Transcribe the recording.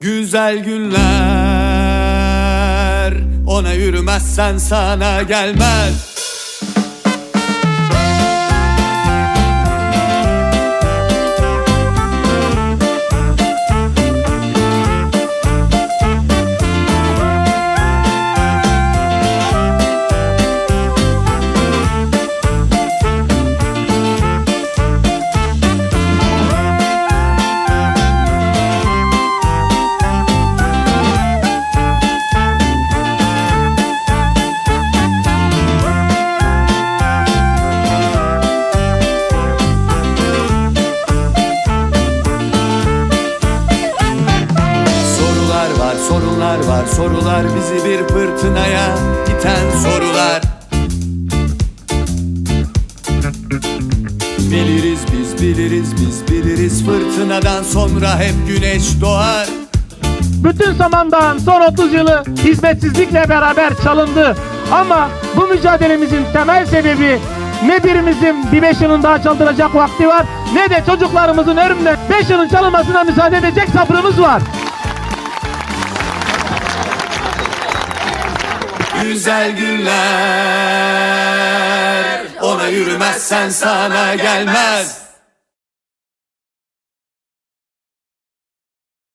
Güzel günler Ona yürümezsen sana gelmez sorunlar var sorular bizi bir fırtınaya iten sorular Biliriz biz biliriz biz biliriz fırtınadan sonra hep güneş doğar Bütün zamandağın son 30 yılı hizmetsizlikle beraber çalındı. Ama bu mücadelemizin temel sebebi ne birimizin bir 5 yılın daha çaldıracak vakti var ne de çocuklarımızın ölümüne 5 yılın çalınmasına müsaade edecek sabrımız var. Güzel günler. Ona yürümezsen sana gelmez